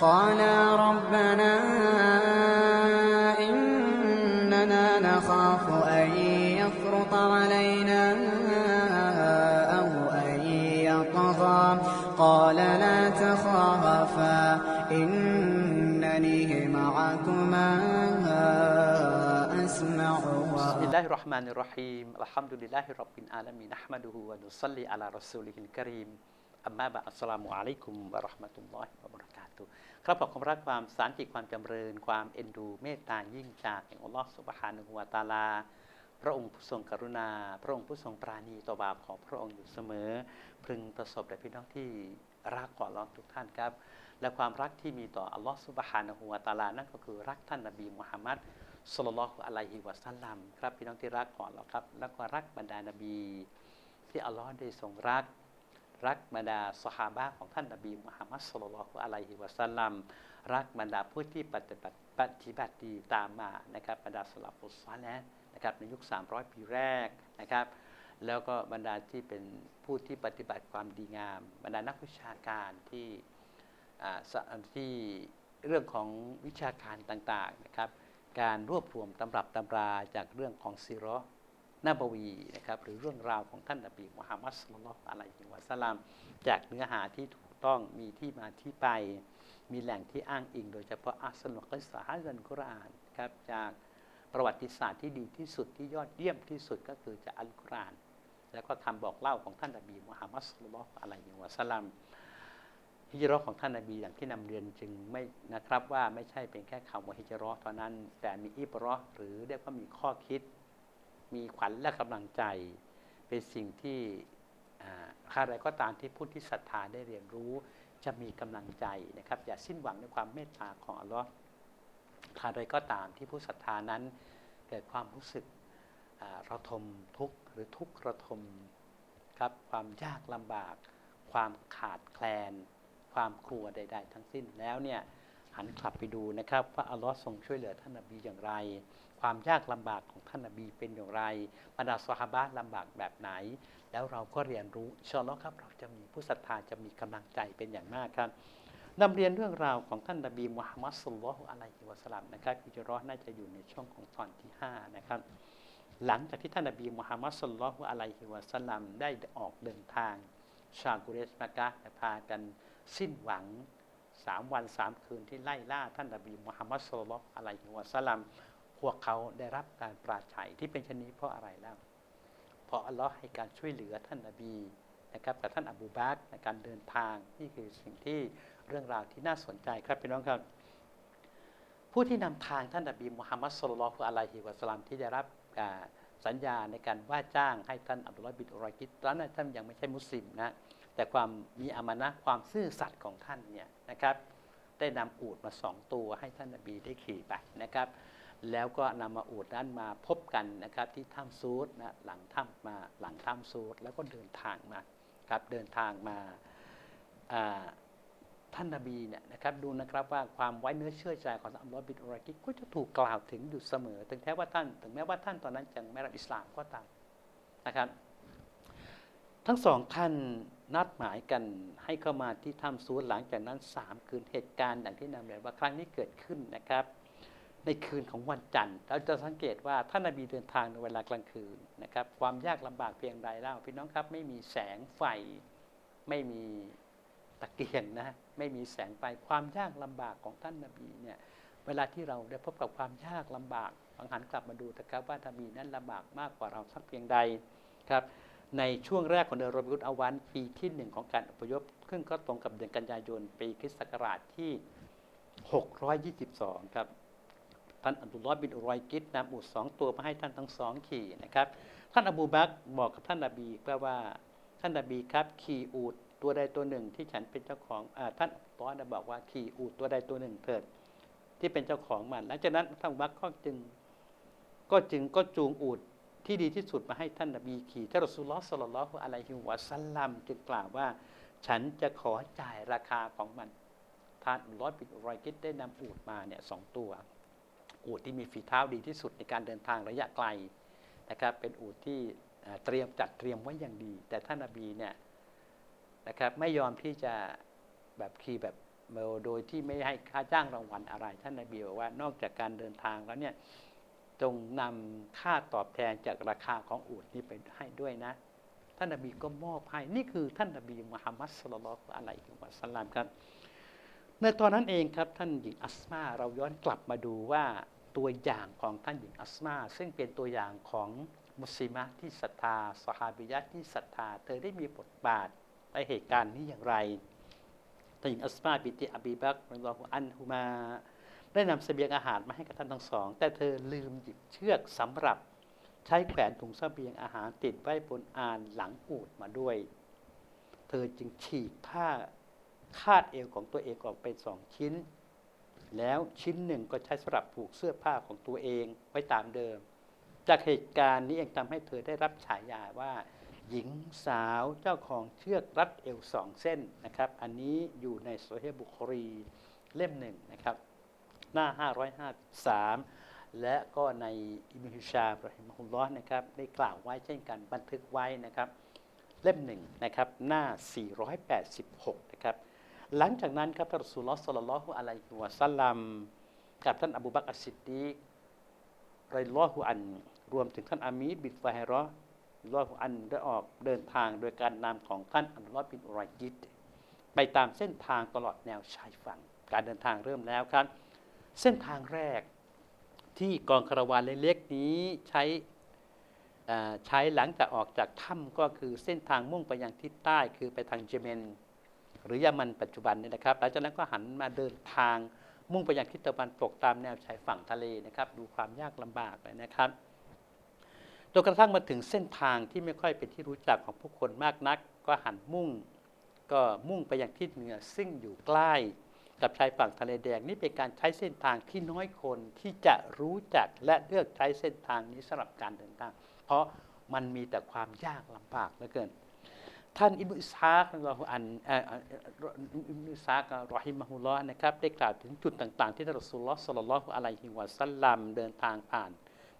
قالا ربنا إننا نخاف أن يفرط علينا أو أن يطغى قال لا تخافا إنني معكما أسمع. بسم الله الرحمن الرحيم الحمد لله رب العالمين نحمده ونصلي على رسوله الكريم. อัมมาบะอัสสลามุอะลัยกุมวะราะห์มะตุลลอฮิวะบะเราะกาตุครับขอบความรักความสันติความจำเริญ ความเอ็นดูเมตตายิ่งจากแห่งอัลลอฮฺสุบฮานะฮูวะตาลา พระองค์ผู้ทรงกรุณา พระองค์ผู้ทรงปราณีต่อบาปของพระองค์อยู่เสมอ พึงประสบแด่พี่น้องที่รักของอัลลอฮ์ทุกท่านครับ และความรักที่มีต่ออัลลอฮฺสุบฮานะฮูวะตาลานั่นก็คือรักท่านนบีมุฮัมมัดสลลัลฮุอะลัยฮิวะสัลลัมครับพี่น้องที่รักของเราครับ แล้วก็รักบรรดานบี ที่อัลลอฮ์ได้ทรงรัก รักบรรดาสหาบะของท่านนบีมุฮัมมัดสลลัลอฮุอะลัยฮิวะสัลลัมรักบรรดาผู้ที่ปฏิบัติปฏิบัติดีตามมานะครับบรรดาสลับอุสซานะนะครับในยุค 300 ปีแรกนะครับ แล้วก็บรรดาที่เป็นผู้ที่ปฏิบัติความดีงาม บรรดานักวิชาการที่อ่าที่เรื่องของวิชาการต่างๆนะครับ การรวบรวมตำรับตำราจากเรื่องของซีรอ นาบวีนะครับหรือเรื่องราวของท่านนบีมุฮัมมัดสุลลัลอฮุอะลัยฮิวะสัลลัมจากเนื้อหาที่ถูกต้องมีที่มาที่ไป มีแหล่งที่อ้างอิง โดยเฉพาะอัสนุกิสาฮัซันกุรอานครับจากประวัติศาสตร์ที่ดีที่สุดที่ยอดเยี่ยมที่สุดก็คือจากอัลกุรอาน แล้วก็คำบอกเล่าของท่านนบีมุฮัมมัดสุลลัลอฮุอะลัยฮิวะสัลลัมฮิจเราะของท่านนาบีอย่างที่นำเรียนจึงไม่นะครับว่าไม่ใช่เป็นแค่คำว่าฮิจเราะเท่านั้น แต่มีอิบเราะห์หรือเรียกว่ามีข้อคิด มีขวัญและกำลังใจ เป็นสิ่งที่อ่าใครก็ตามที่ผู้ที่ศรัทธาได้เรียนรู้ จะมีกำลังใจนะครับ อย่าสิ้นหวังในความเมตตาของอัลลอฮ์ใครก็ตามที่ผู้ศรัทธานั้นเกิดความรู้สึกระทมทุกข์หรือทุกข์ระทมครับความยากลำบาก ความขาดแคลน ความกลัวใด ๆ ทั้งสิ้นแล้วเนี่ย หันกลับไปดูนะครับ ว่าอัลลอฮ์ทรงช่วยเหลือท่านนบีอย่างไร ความยากลำบากของท่านนบีเป็นอย่างไรบรรดาสหาบะห์ลำบากแบบไหน แล้วเราก็เรียนรู้ชอลอครับ เราจะมีผู้ศรัทธาจะมีกำลังใจเป็นอย่างมากครับนำเรียนเรื่องราวของท่านนบีมุฮัมมัดสุลลัลอฮุอะลัยฮิวะสลัมนะครับฮิจราะห์น่าจะอยู่ในช่วงของตอนที่ห้านะครับ หลังจากที่ท่านนบีมุฮัมมัดสุลลัลอฮุอะลัยฮิวะสลัมได้ออกเดินทางชากุเรชมักะฮ์พากันสิ้นหวัง สามวันสามคืนที่ไล่ล่าท่านนบีมุฮัมมัดสุลลัลอฮุอะลัยฮิวะสัลลัมพวกเขาได้รับการปราชัยที่เป็นชนนี้เพราะอะไรแล้วเพราะอัลลอฮ์ให้การช่วยเหลือท่านนบีนะครับกับท่านอบูบักในการเดินทางนี่คือสิ่งที่เรื่องราวที่น่าสนใจครับพี่น้องครับผู้ที่นำทางท่านนบีมุฮัมมัดสุลลัลอฮุอะลัยฮิวะสัลลัมที่ได้รับสัญญาในการว่าจ้างให้ท่านอับดุลลอฮ์บินอุรอกิดตอนนั้นท่านยังไม่ใช่มุสลิมนะ แต่ความมีอามานะความซื่อสัตย์ของท่านเนี่ยนะครับ ได้นำอูฐมาสองตัวให้ท่านนบีได้ขี่ไปนะครับ แล้วก็นำมาอูฐนั้นมาพบกันนะครับ ที่ถ้ำซูดนะหลังถ้ำมาหลังถ้ำซูดแล้วก็เดินทางมาครับเดินทางมาท่านนบีเนี่ยนะครับดูนะครับว่าความไว้เนื้อเชื่อใจของอัลลอฮ์บินอุรอยกิก็จะถูกกล่าวถึงอยู่เสมอ ถึงแม้ว่าท่าน ถึงแม้ว่าท่านตอนนั้นยังไม่รับอิสลามก็ตามนะครับ ทั้งสองท่าน นัดหมายกันให้เข้ามาที่ถ้ำซูดหลังจากนั้นสามคืนเหตุการณ์อย่างที่นำเรียนว่าครั้งนี้เกิดขึ้นนะครับ ในคืนของวันจันทร์เราจะสังเกตว่าท่านนบีเดินทางในเวลากลางคืนนะครับ ความยากลำบากเพียงใดเล่าพี่น้องครับไม่มีแสงไฟไม่มีตะเกียงนะไม่มีแสงไฟความยากลำบากของท่านนบีเนี่ยเวลาที่เราได้พบกับความยากลำบากลองหันกลับมาดูนะครับว่านบีนั้นลำบากมากกว่าเราสักเพียงใดครับ ในช่วงแรกของเดือนรอบิอุลอาวันปีที่หนึ่งของการอพยพขึ้นก็ตรงกับเดือนกันยายนปีคริสต์ศักราชที่ 622 ครับท่านอับดุลลอฮ์บินอุรอยกิดนำอูฐสองตัวมาให้ท่านทั้งสองขี่นะครับ ท่านอบูบักบอกกับท่านนบีแปลว่าท่านนบีครับขี่อูฐตัวใดตัวหนึ่งที่ฉันเป็นเจ้าของอาท่านอับดุลลอฮ์บอกว่าขี่อูฐตัวใดตัวหนึ่งเถิดที่เป็นเจ้าของมันหลังจากนั้นท่านบักก็จึง ก็จึงก็จูงอูฐ ที่ดีที่สุดมาให้ท่านนบีขี่ท่านรอสุลลอฮ์ศ็อลลลอฮุอะลัยฮิวะสัลลัมจึงกล่าวว่า ฉันจะขอจ่ายราคาของมันท่านอับดุลอฮ์บินอุรอยกิดได้นำอูฐมาเนี่ยสองตัวอูฐที่มีฝีเท้าดีที่สุดในการเดินทางระยะไกลนะครับเป็นอูฐที่เอ่อเตรียมจัดเตรียมไว้อย่างดี แต่ท่านนบีเนี่ยนะครับไม่ยอมที่จะแบบขี่แบบโดยที่ไม่ให้ค่าจ้างรางวัลอะไร ท่านนบีบอกว่านอกจากการเดินทางแล้วเนี่ย จงนำค่าตอบแทนจากราคาของอูฐนี้ไปให้ด้วยนะ ท่านนบีก็มอบให้ นี่คือท่านนบีมุฮัมมัดสุลลัลอะลัยฮิวะสัลลัมครับ ในตอนนั้นเองครับท่านหญิงอัสมาเราย้อนกลับมาดูว่าตัวอย่างของท่านหญิงอัสมา ซึ่งเป็นตัวอย่างของมุสลิมะที่ศรัทธาสหาบิยะที่ศรัทธา เธอได้มีบทบาทในเหตุการณ์นี้อย่างไรท่านหญิงอัสมาบิติอบีบักรอฮุอันฮุมา ได้นำเสบียงอาหารมาให้กับท่านทั้งสอง แต่เธอลืมหยิบเชือกสำหรับใช้แขวนถุงเสบียงอาหารติดไว้บนอานหลังอูดมาด้วย เธอจึงฉีกผ้าคาดเอวของตัวเองออกเป็นสองชิ้น แล้วชิ้นหนึ่งก็ใช้สำหรับผูกเสื้อผ้าของตัวเองไว้ตามเดิม จากเหตุการณ์นี้เองทำให้เธอได้รับฉายาว่า หญิงสาวเจ้าของเชือกรัดเอวสองเส้นนะครับ อันนี้อยู่ในโซเฮบุครีเล่มหนึ่งนะครับ หน้า 553 และก็ในอิมฮิชาบรหิมฮุลลอฮ์นะครับได้กล่าวไว้เช่นกันบันทึกไว้นะครับ เล่มหนึ่งนะครับหน้า 486 นะครับ หลังจากนั้นครับท่านสูลลอฮ์สัลลัลลอฮุอะลัยฮิวะสัลลัมกับท่านอบูบักรอัสซิดดีกรลอฮุอัน รวมถึงท่านอามีดบินฟาฮิรอลอฮุอันได้ออกเดินทางโดยการนำของท่านอัลลอฮ์บินอุไรยิดไปตามเส้นทางตลอดแนวชายฝั่ง การเดินทางเริ่มแล้วครับ เส้นทางแรกที่กองคาราวานเล็กๆนี้ใช้ใช้หลังจากออกจากถ้ำก็คือเส้นทางมุ่งไปยังทิศใต้คือไปทางเยเมน หรือยามันปัจจุบันนี่นะครับหลังจากนั้นก็หันมาเดินทางมุ่งไปยังทิศตะวันตกตามแนวชายฝั่งทะเลนะครับ ดูความยากลำบากเลยนะครับจนกระทั่งมาถึงเส้นทางที่ไม่ค่อยเป็นที่รู้จักของผู้คนมากนัก ก็หันมุ่ง ก็มุ่งไปยังทิศเหนือซึ่งอยู่ใกล้ กับชายฝั่งทะเลแดงนี่เป็นการใช้เส้นทางที่น้อยคนที่จะรู้จักและเลือกใช้เส้นทางนี้สำหรับการเดินทาง เพราะมันมีแต่ความยากลำบากเหลือเกิน ท่านอิบุอิสฮากเราอันอิบุอิสฮากรอฮิมะฮุลลอฮ์นะครับได้กล่าวถึงจุดต่างๆ ที่ท่านรอสูลลอฮ์สัลลัลอฮุอะลัยฮิวะสัลลัมเดินทางผ่าน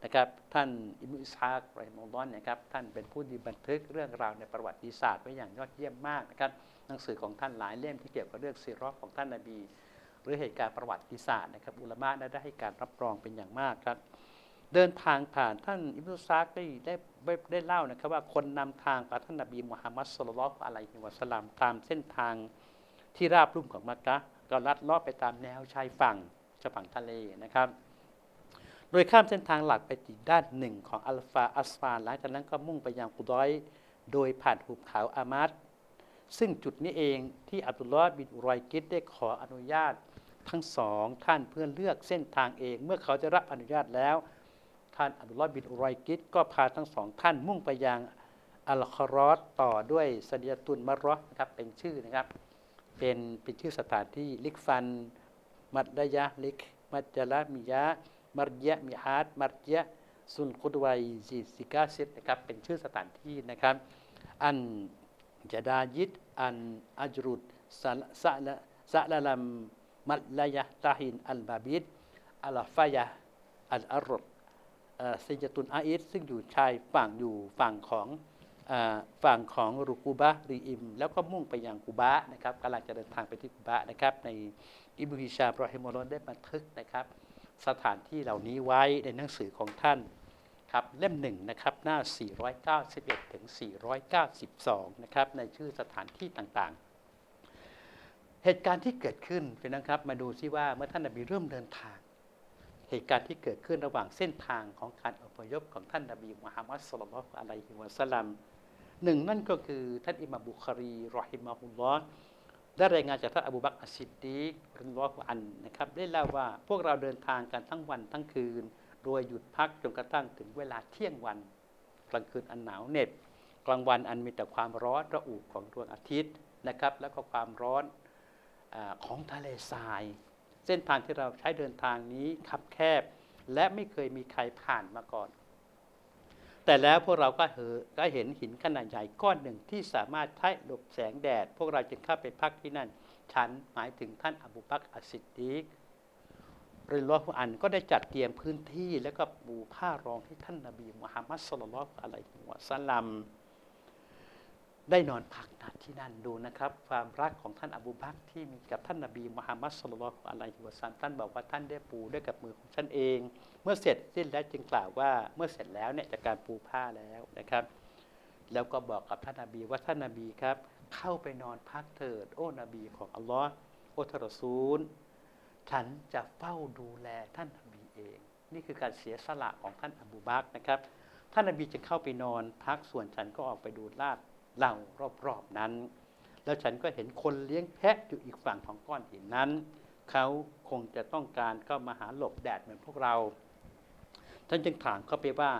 นะครับท่านอิบุอิสฮากรอฮิมะฮุลลอฮ์นะครับท่านเป็นผู้ที่บันทึกเรื่องราวในประวัติศาสตร์ไว้อย่างยอดเยี่ยมมากนะครับ หนังสือของท่านหลายเล่มที่เกี่ยวกับเรื่องซีรอของท่านนาบี หรือเหตุการณ์ประวัติศาสตร์นะครับอุลามะได้ให้การรับรองเป็นอย่างมากครับ เดินทางผ่านท่านอิบนุซากได้ได้ได้เล่านะครับว่าคนนำทางพาท่านนบีมุฮัมมัดสุลลัลอะลัยฮิวะสลามตามเส้นทางที่ราบรุ่มของมักกะก็ลัดเลาะไปตามแนวชายฝั่งชายฝั่งทะเลนะครับ โดยข้ามเส้นทางหลักไปอีกด้านหนึ่งของอัลฟาอัสฟานหลังจากนั้นก็มุ่งไปยังกุดอย โดยผ่านหุบเขาอามัด ซึ่งจุดนี้เองที่อับดุลลอฮ์บินอุรอยกิดได้ขออนุญาตทั้งสองท่านเพื่อเลือกเส้นทางเอง เมื่อเขาจะรับอนุญาตแล้ว ท่านอับดุลลอฮ์บินอุรอยกิดก็พาทั้งสองท่านมุ่งไปยังอัลคารอสต่อด้วยสเดียตุนมารอนะครับเป็นชื่อนะครับ เป็นเป็นชื่อสถานที่ลิกฟัน มัดดยะลิก มัจจลามิยะมารยะมิฮาดมารยะซุนคุดวัยซีซิกาซิดนะครับเป็นชื่อสถานที่นะครับ อัน จะดายิดอันอัจรุดซาละซาละลัมมัลลายะตาฮินอัลบาบิดอัลฟายะอัลอารดซิจตุนอาอิดซึ่งอยู่ชายฝั่งอยู่ฝั่งของฝั่งของรุกูบะรีอิม แล้วก็มุ่งไปยังกูบะนะครับกำลังจะเดินทางไปที่กูบะนะครับ ในอิบุฮิชาบรอฮิมอลได้บันทึกนะครับ สถานที่เหล่านี้ไว้ในหนังสือของท่าน ครับเล่มหนึ่งนะครับหน้า 491 ถึง 492 นะครับในชื่อสถานที่ต่างๆ เหตุการณ์ที่เกิดขึ้นเป็นนะครับมาดูซิว่าเมื่อท่านนบีเริ่มเดินทาง เหตุการณ์ที่เกิดขึ้นระหว่างเส้นทางของการอพยพของท่านนบีมุฮัมมัดสุลลัลอะลัยฮิวะสัลลัมหนึ่งนั่นก็คือท่านอิมามบุคารีรอฮิมะฮุลลอฮ์ได้รายงานจากท่านอบูบักอัสซิดดีกริลอฮุอันนะครับได้เล่าว่าพวกเราเดินทางกันทั้งวันทั้งคืน โดยหยุดพักจนกระทั่งถึงเวลาเที่ยงวัน กลางคืนอันหนาวเหน็บ กลางวันอันมีแต่ความร้อนระอุของดวงอาทิตย์นะครับ แล้วก็ความร้อนอของทะเลทราย เส้นทางที่เราใช้เดินทางนี้คับแคบ และไม่เคยมีใครผ่านมาก่อน แต่แล้วพวกเราก็ก็เห็นหินขนาดใหญ่ก้อนหนึ่งที่สามารถใช้หลบแสงแดด พวกเราจึงเข้าไปพักที่นั่น ฉันหมายถึงท่านอบูบักอัสซิดดีก ริลอฮุอันก็ได้จัดเตรียมพื้นที่แล้วก็ปูผ้ารองให้ท่านนาบีมุฮัมมัดสุลลัลอะลัยฮิวะสัลลัมได้นอนพักณที่นั่นดูนะครับ ความรักของท่านอบูบักที่มีกับท่านนบีมุฮัมมัดสุลลัลอะลัยฮิวะซัลลัมท่านบอกว่าท่านได้ปูด้วยกับมือของท่านเอง เมื่อเสร็จสิ้นแล้วจึงกล่าวว่าเมื่อเสร็จแล้วเนี่ยจากการปูผ้าแล้วนะครับ แล้วก็บอกกับท่านนบีว่าท่านนบีครับ เข้าไปนอนพักเถิด โอ้นบีของอัลลอฮ์โอทรซูล ฉันจะเฝ้าดูแลท่านนบีเอง นี่คือการเสียสละของท่านอบูบักนะครับ ท่านนบีจึงเข้าไปนอนพักส่วนฉันก็ออกไปดูลาดเหล่ารอบๆนั้น แล้วฉันก็เห็นคนเลี้ยงแพะอยู่อีกฝั่งของก้อนหินนั้น เขาคงจะต้องการเข้ามาหาหลบแดดเหมือนพวกเรา ท่านจึงถามเขาไปว่า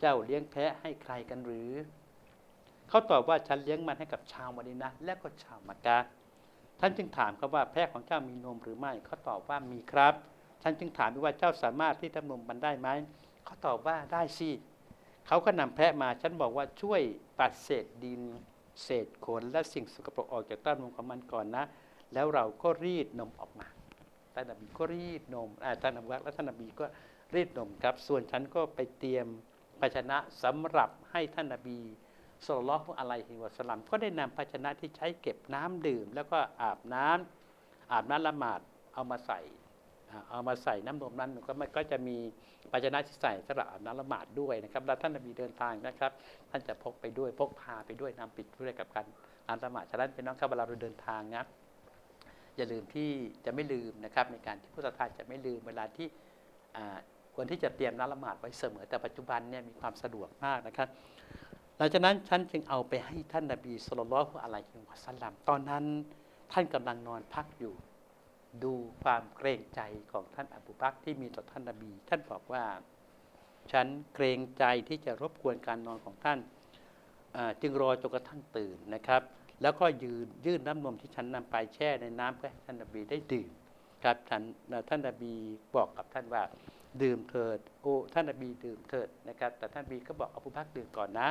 เจ้าเลี้ยงแพะให้ใครกันหรือ เขาตอบว่าฉันเลี้ยงมันให้กับชาวมดินะและก็ชาวมักกะ ท่านจึงถามเขาว่าแพะของเจ้ามีนมหรือไม่เขาตอบว่ามีครับ ท่านจึงถามว่าเจ้าสามารถที่ทำนมมันได้ไหมเขาตอบว่าได้สิเขาก็นำแพะมาฉันบอกว่าช่วยปัดเศษดินเศษขนและสิ่งสกปรกออกจากต้นมของมันก่อนนะ แล้วเราก็รีดนมออกมาท่านนบีก็รีดนมอาท่านอบูบักและท่านนบีก็รีดนมครับ ส่วนฉันก็ไปเตรียมภาชนะสำหรับให้ท่านนบี สลละฮ์อะลัยฮิวะสลัมก็ได้นำภาชนะที่ใช้เก็บน้ำดื่ม แล้วก็อาบน้ำอาบน้ำละหมาดเอามาใส่เอามาใส่น้ำนมนั้นก็มันก็จะมีภาชนะที่ใส่สำหรับอาบน้ำละหมาดด้วยนะครับแล้วท่านนบีเดินทางนะครับ ท่านจะพกไปด้วยพกพาไปด้วยนำปิดด้วยกับการอาบน้ำละหมาดฉะนั้นเป็นน้องครับเวลาเราเดินทางนะอย่าลืมที่จะไม่ลืมนะครับในการที่ผู้ศรัทธาจะไม่ลืมเวลาที่ควรที่จะเตรียมน้ำละหมาดไว้เสมอแต่ปัจจุบันเนี่ยมีความสะดวกมากนะครับ หลังจากนั้นฉันจึงเอาไปให้ท่านนบีสุลต่านละฮ์อะลัยฮิวะสัลลัมตอนนั้นท่านกำลังนอนพักอยู่ ดูความเกรงใจของท่านอบูบักที่มีต่อท่านนบี ท่านบอกว่า ฉันเกรงใจที่จะรบกวนการนอนของท่าน จึงรอจนกระทั่งตื่นนะครับ แล้วก็ยืนยื่นน้ำนมที่ฉันนำไปแช่ในน้ำเพื่อให้ท่านนบีได้ดื่มครับฉันท่านนบีบอกกับท่านว่าดื่มเถิด โอ้ท่านนบีดื่มเถิดนะครับ แต่ท่านนบีก็บอกอบูบักดื่มก่อนนะ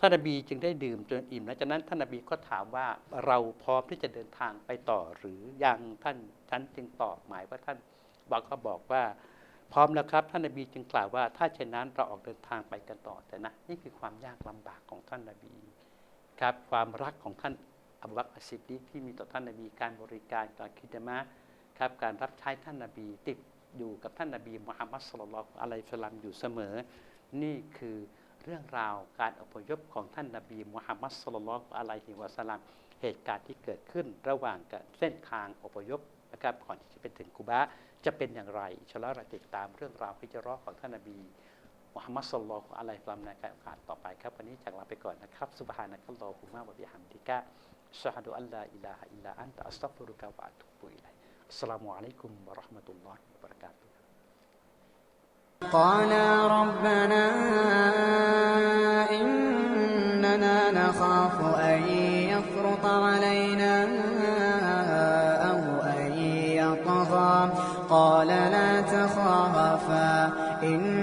ท่านนบีจึงได้ดื่มจนอิ่มหลังจากนั้นท่านนบีก็ถามว่าเราพร้อมที่จะเดินทางไปต่อหรือยังท่านท่านจึงตอบหมายว่าท่านบอกก็บอกว่า พร้อมแล้วครับท่านนบีจึงกล่าวว่า ถ้าเช่นนั้นเราออกเดินทางไปกันต่อแต่นะนี่คือความยากลำบากของท่านนบีครับความรักของท่านอับบักอสซิดดีที่มีต่อท่านนบีการบริการการคิดมะครับการรับใช้ท่านนบีติดอยู่กับท่านนบีมุฮัมมัดสุลลัลอะลัยสลลัมอยู่เสมอ นี่คือ เรื่องราวการอพยพของท่านนบีมุฮัมมัดสุลลัลอะลัยฮิวะสัลลัมเหตุการณ์ที่เกิดขึ้นระหว่างกับเส้นทางอพยพนะครับก่อนที่จะไปถึงกุบะจะเป็นอย่างไรชลเราติดตามเรื่องราวพิจารณาของท่านนบีมุฮัมมัดสุลลัลอะลัยฮิวะสัลลัมในการโอกาสต่อไปครับวันนี้จากลาไปก่อนนะครับซุบฮานะกัลลอฮุมะวะบิฮัมดิกะชะฮะดุอัลลาอิลาฮะอิลลาอันตะอัสตัฆฟิรุกะวะอะตูบุอิลัยอัสสลามุอะลัยกุมวะเราะห์มะตุลลอฮิวะบะเราะกาตุฮ์ قالا ربنا إن